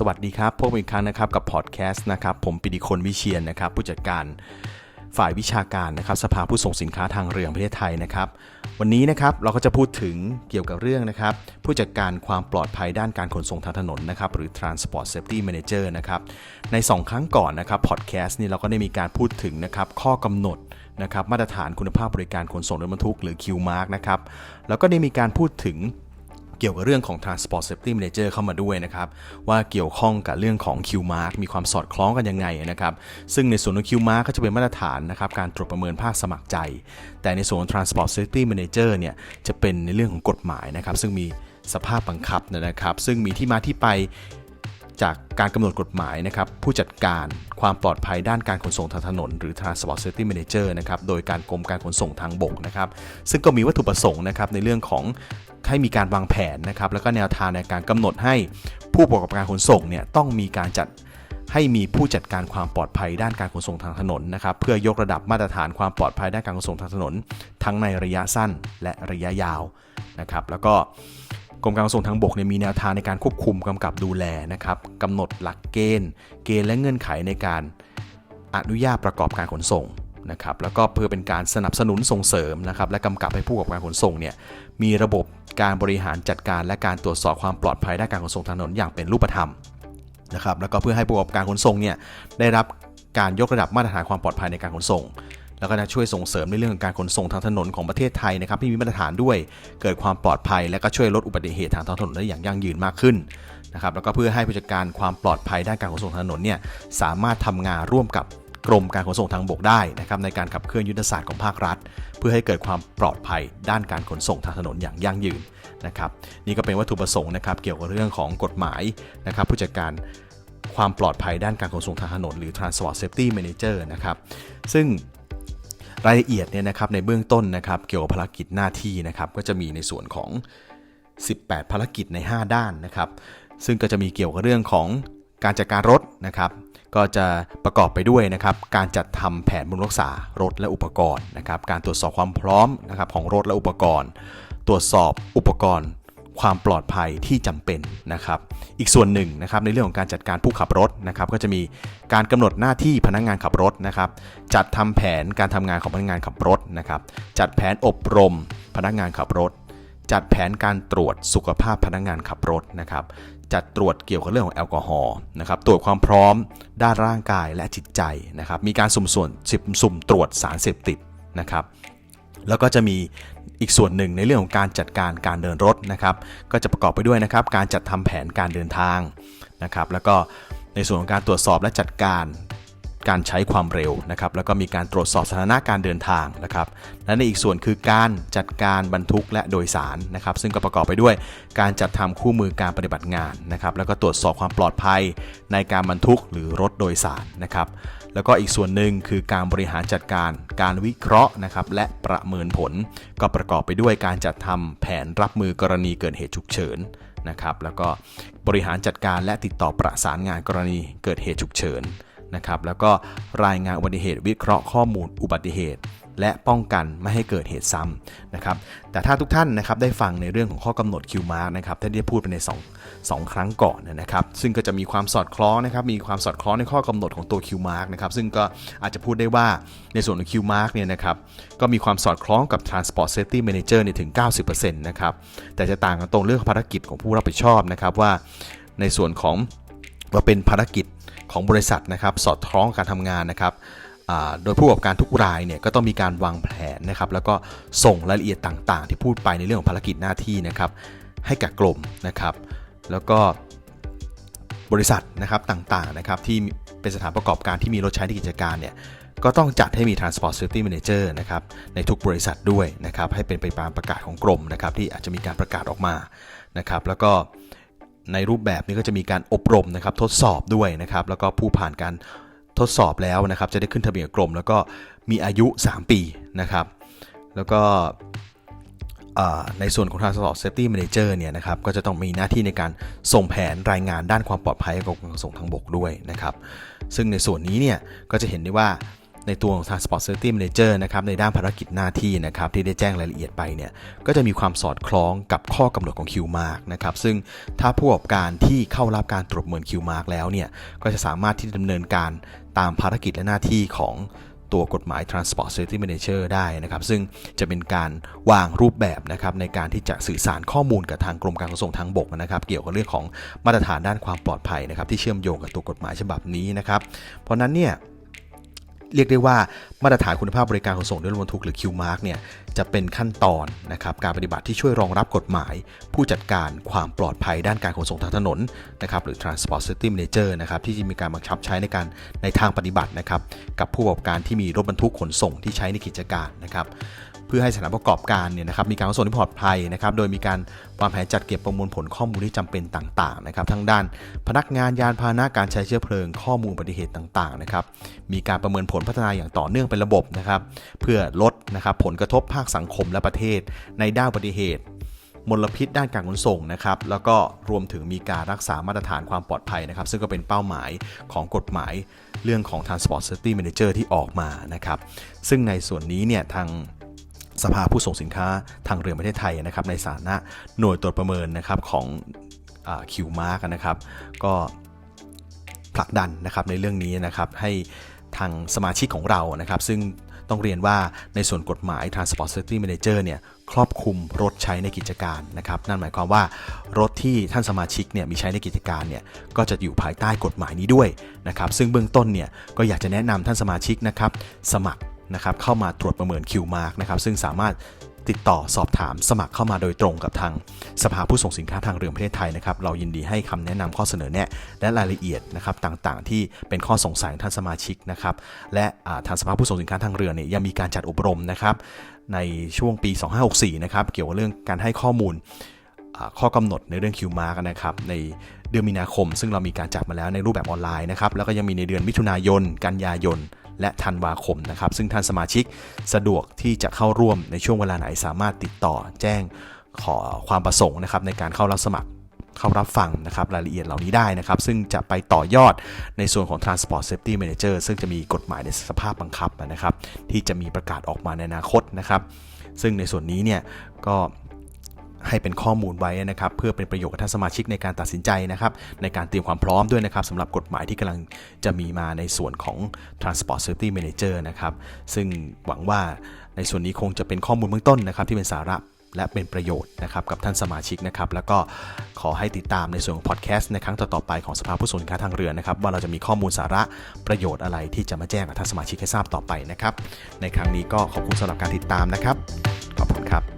สวัสดีครับ พบกันอีกครั้งนะครับกับพอดแคสต์นะครับ ผมปิติคนวิเชียนนะครับ ผู้จัดการฝ่ายวิชาการนะครับสภาผู้ส่งสินค้าทางเรือแห่งประเทศไทยนะครับ วันนี้นะครับเราก็จะพูดถึงเกี่ยวกับเรื่องนะครับ ผู้จัดการความปลอดภัยด้านการขนส่งทางถนนนะครับ หรือ Transport Safety Manager นะครับ ใน 2 ครั้งก่อนนะครับพอดแคสต์นี้เราก็ได้มีการพูดถึงนะครับข้อกำหนดนะครับมาตรฐานคุณภาพบริการขนส่งรถบรรทุกหรือ QMark นะครับแล้วก็ได้มีการพูดถึง เกี่ยวกับเรื่องของ Transport Safety Manager เข้ามาด้วยนะครับว่าเกี่ยวข้องกับเรื่องของ Q-Mark มีความสอดคล้องกันยังไงนะครับซึ่งในส่วนของ Q-Mark ก็จะเป็นมาตรฐานนะครับการตรวจประเมินภาคสมัครใจ แต่ในส่วนของ Transport Safety Manager เนี่ยจะเป็นในเรื่องของกฎหมายนะครับซึ่งมีสภาพบังคับนะครับซึ่งมีที่มาที่ไป จากการกำหนดกฎหมายนะครับผู้จัดการความปลอดภัยด้านการขนส่งทางถนน หรือ Transport Safety Manager นะครับโดยการกรมการขนส่งทางบกนะครับซึ่งก็มีวัตถุประสงค์นะครับในเรื่องของให้มีการวางแผนนะครับแล้วก็แนวทางในการกำหนดให้ผู้ประกอบการขนส่งเนี่ยต้องมีการจัดให้มีผู้จัดการความปลอดภัยด้านการขนส่งทางถนนนะครับเพื่อยกระดับมาตรฐานความปลอดภัยด้านการขนส่งทางถนน ทั้งในระยะสั้นและระยะยาวนะครับแล้วก็ รมการขนส่งทางบกเนี่ยมีแนวทางในการควบคุมกำกับดูแลนะครับกำหนดหลักเกณฑ์ เกณฑ์และเงื่อนไขในการอนุญาตประกอบการขนส่งนะครับแล้วก็เพื่อเป็นการสนับสนุนส่งเสริมนะครับและกำกับให้ผู้ประกอบการขนส่งเนี่ยมีระบบการบริหารจัดการและการตรวจสอบความปลอดภัยด้านการขนส่งทางถนนอย่างเป็นรูปธรรมนะครับแล้วก็เพื่อให้ผู้ประกอบการขนส่งเนี่ยได้รับการยกระดับมาตรฐานความปลอดภัยในการขนส่ง แล้วก็จะช่วยส่งเสริมในเรื่องของการขนส่งทางถนนของประเทศไทยนะครับที่มีมาตรฐานด้วย เกิดความปลอดภัย และก็ช่วยลดอุบัติเหตุทางท้องถนนได้อย่างยั่งยืนมากขึ้นนะครับแล้วก็เพื่อให้ผู้จัดการความปลอดภัยด้านการขนส่งทางถนนเนี่ยสามารถทำงานร่วมกับกรมการขนส่งทางบกได้นะครับในการขับเคลื่อนยุทธศาสตร์ของภาครัฐ เพื่อให้เกิดความปลอดภัยด้านการขนส่งทางถนนอย่างยั่งยืนนะครับนี่ก็เป็นวัตถุประสงค์นะครับเกี่ยวกับเรื่องของกฎหมายนะครับผู้จัดการความปลอดภัยด้านการขนส่งทางถนนหรือ Transport Safety Manager นะครับซึ่ง รายละเอียดเนี่ยนะครับในเบื้องต้นนะครับเกี่ยวกับภารกิจหน้าที่นะครับก็จะมีในส่วนของ 18 ภารกิจใน 5 ด้านนะครับซึ่งก็จะมีเกี่ยวกับเรื่องของการจัดการรถนะครับ ก็จะประกอบไปด้วยนะครับ การจัดทำแผนบำรุงรักษารถและอุปกรณ์นะครับ การตรวจสอบความพร้อมนะครับของรถและอุปกรณ์ ตรวจสอบอุปกรณ์ ความปลอดภัยที่จำเป็นนะครับ อีกส่วนหนึ่งนะครับในเรื่องของการจัดการผู้ขับรถนะครับก็จะมีการกำหนดหน้าที่พนักงานขับรถนะครับ จัดทำแผนการทำงานของพนักงานขับรถนะครับ จัดแผนอบรมพนักงานขับรถ จัดแผนการตรวจสุขภาพพนักงานขับรถนะครับ จัดตรวจเกี่ยวกับเรื่องของแอลกอฮอล์นะครับ ตรวจความพร้อมด้านร่างกายและจิตใจนะครับ มีการสุ่มส่วนสุ่มตรวจสารเสพติดนะครับแล้วก็จะมี อีกส่วนหนึ่งในเรื่องของการจัดการการเดินรถนะครับ ก็จะประกอบไปด้วยนะครับ การจัดทำแผนการเดินทางนะครับ แล้วก็ในส่วนของการตรวจสอบและจัดการการใช้ความเร็วนะครับ แล้วก็มีการตรวจสอบสถานะการเดินทางนะครับ และในอีกส่วนคือการจัดการบรรทุกและโดยสารนะครับ ซึ่งก็ประกอบไปด้วยการจัดทำคู่มือการปฏิบัติงานนะครับ แล้วก็ตรวจสอบความปลอดภัยในการบรรทุกหรือรถโดยสารนะครับ แล้วก็อีกส่วนหนึ่งคือการบริหารจัดการการวิเคราะห์นะครับและประเมินผล ก็ประกอบไปด้วยการจัดทำแผนรับมือกรณีเกิดเหตุฉุกเฉินนะครับแล้วก็บริหารจัดการและติดต่อประสานงานกรณีเกิดเหตุฉุกเฉินนะครับแล้วก็รายงานอุบัติเหตุวิเคราะห์ข้อมูลอุบัติเหตุ และป้องกันไม่ให้เกิดเหตุซ้ำนะครับแต่ถ้าทุกท่านนะครับได้ฟังในเรื่องของข้อกำหนด Q mark นะครับที่ได้พูดไปใน2 2 ครั้งก่อนนะครับ ซึ่งก็จะมีความสอดคล้องนะครับมีความสอดคล้องในข้อกำหนดของตัว Q mark นะครับซึ่งก็อาจจะพูดได้ว่าในส่วนของ Q mark เนี่ยนะครับก็มีความสอดคล้องกับ Transport Safety Manager เนี่ยถึง 90%นะครับแต่จะต่างกันตรงเรื่องภารกิจของผู้รับผิดชอบนะครับว่าในส่วนของว่าเป็นภารกิจของบริษัทนะครับ สอดคล้องการทำงานนะครับ โดยผู้ประกอบการทุกรายเนี่ยก็ต้องมีการวางแผนนะครับแล้วก็ส่งรายละเอียดต่างๆ ที่พูดไปในเรื่องของภารกิจหน้าที่นะครับให้กับกลมนะครับ แล้วก็บริษัทนะครับต่างๆนะครับที่เป็นสถานประกอบการที่มีรถใช้ในกิจการเนี่ยก็ต้องจัดให้มี Transport Safety Manager นะครับในทุกบริษัทด้วยนะครับให้เป็นไปตามประกาศของกรมนะครับที่อาจจะมีการประกาศออกมานะครับแล้วก็ในรูปแบบนี้ก็จะมีการอบรมนะครับทดสอบด้วยนะครับแล้วก็ผู้ผ่านการ ทดสอบแล้วนะครับ จะได้ขึ้นทะเบียนกรม แล้วก็มีอายุ 3 ปีนะครับ แล้วก็ในส่วนของทางสอบ Safety Manager เนี่ยนะครับก็จะต้องมีหน้าที่ในการส่งแผนรายงานด้านความปลอดภัยกับขนส่งทางบกด้วยนะครับ ซึ่งในส่วนนี้เนี่ยก็จะเห็นได้ว่า ในตัวของ Transport Safety Manager นะครับในด้านภารกิจหน้าที่นะครับที่ได้แจ้งรายละเอียดไปเนี่ยก็จะมีความสอดคล้องกับข้อกำหนดของ QMark นะครับซึ่งถ้าผู้ประกอบการที่เข้ารับการตรวจเมิน QMark แล้วเนี่ยก็จะสามารถที่จะดำเนินการตามภารกิจและหน้าที่ของตัวกฎหมาย Transport Safety Manager ได้นะครับ ซึ่งจะเป็นการวางรูปแบบนะครับในการที่จะสื่อสารข้อมูลกับทางกรมการขนส่งทางบกนะครับ เกี่ยวกับเรื่องของมาตรฐานด้านความปลอดภัยนะครับ ที่เชื่อมโยงกับตัวกฎหมายฉบับนี้นะครับ เพราะนั้นเนี่ย เรียกได้ว่ามาตรฐานคุณภาพบริการขนส่งด้วยรถบรรทุกหรือ QMark เนี่ยจะเป็นขั้นตอนนะครับการปฏิบัติที่ช่วยรองรับกฎหมาย ผู้จัดการความปลอดภัยด้านการขนส่งทางถนนนะครับหรือ Transport Safety Manager นะครับที่จะมีการบังคับใช้ในการในทางปฏิบัตินะครับกับผู้ประกอบการที่มีรถบรรทุกขนส่งที่ใช้ในกิจการนะครับ เพื่อให้สถานประกอบการเนี่ยนะครับมีการขนส่งที่ปลอดภัยนะครับโดยมีการวางแผนจัดเก็บประมวลผลข้อมูลที่จำเป็นต่างๆนะครับทั้งด้านพนักงานยานพาหนะการใช้เชื้อเพลิงข้อมูลอุบัติเหตุต่างๆนะครับมีการประเมินผลพัฒนาอย่างต่อเนื่องเป็นระบบนะครับเพื่อลดนะครับผลกระทบภาคสังคมและประเทศ ในด้านอุบัติเหตุมลพิษด้านการขนส่งนะครับแล้วก็รวมถึงมีการรักษามาตรฐานความปลอดภัยนะครับ ซึ่งก็เป็นเป้าหมายของกฎหมายเรื่องของ Transport Safety Manager ที่ออกมานะครับ ซึ่งในส่วนนี้เนี่ยทาง สภาผู้ส่งสินค้าทางเรือประเทศไทยนะครับในฐานะหน่วยตรวจประเมินนะครับของคิวมาร์กนะครับก็ผลักดันนะครับในเรื่องนี้นะครับให้ทางสมาชิกของเรานะครับ ซึ่งต้องเรียนว่าในส่วนกฎหมาย Transport Safety Manager เนี่ยครอบคลุมรถใช้ในกิจการนะครับ นั่นหมายความว่ารถที่ท่านสมาชิกเนี่ยมีใช้ในกิจการเนี่ยก็จะอยู่ภายใต้กฎหมายนี้ด้วยนะครับ ซึ่งเบื้องต้นเนี่ยก็อยากจะแนะนำท่านสมาชิกนะครับ สมัคร นะครับเข้ามาตรวจประเมิน QMark นะครับซึ่งสามารถติดต่อสอบถามสมัครเข้ามาโดยตรงกับทางสภาผู้ส่งสินค้าทางเรือประเทศไทยนะครับเรายินดีให้คำแนะนำข้อเสนอแนะและรายละเอียดนะครับต่างๆ ที่เป็นข้อสงสัยท่านสมาชิกนะครับและทางสภาผู้ส่งสินค้าทางเรือเนี่ยยังมีการจัดอบรมนะครับในช่วงปี 2564นะครับเกี่ยวกับเรื่องการให้ข้อมูลข้อกำหนดในเรื่อง QMark นะครับในเดือนมีนาคม ซึ่งเรามีการจัดมาแล้วในรูปแบบออนไลน์นะครับแล้วก็ยังมีในเดือนมิถุนายน กันยายน และธันวาคมนะครับ ซึ่งท่านสมาชิกสะดวกที่จะเข้าร่วมในช่วงเวลาไหนสามารถติดต่อแจ้งขอความประสงค์นะครับในการเข้ารับสมัครเข้ารับฟังนะครับรายละเอียดเหล่านี้ได้นะครับ ซึ่งจะไปต่อยอดในส่วนของ Transport Safety Manager ซึ่งจะมีกฎหมายในสภาพบังคับนะครับ ที่จะมีประกาศออกมาในอนาคตนะครับ ซึ่งในส่วนนี้เนี่ยก็ ให้เป็นข้อมูลไว้นะครับเพื่อเป็นประโยชน์กับท่านสมาชิกในการตัดสินใจนะครับในการเตรียมความพร้อมด้วยนะครับสำหรับกฎหมายที่กำลังจะมีมาในส่วนของ Transport Safety Manager นะครับซึ่งหวังว่าในส่วนนี้คงจะเป็นข้อมูลเบื้องต้นนะครับที่เป็นสาระและเป็นประโยชน์นะครับกับท่านสมาชิกนะครับแล้วก็ขอให้ติดตามในส่วนของพอดแคสต์ในครั้งต่อๆไปของสภาผู้ส่งสินค้าทางเรือนะครับว่าเราจะมีข้อมูลสาระประโยชน์อะไรที่จะมาแจ้งกับท่านสมาชิกให้ทราบต่อไปนะครับในครั้งนี้ก็ขอบคุณสำหรับการติดตามนะครับ ขอบคุณครับ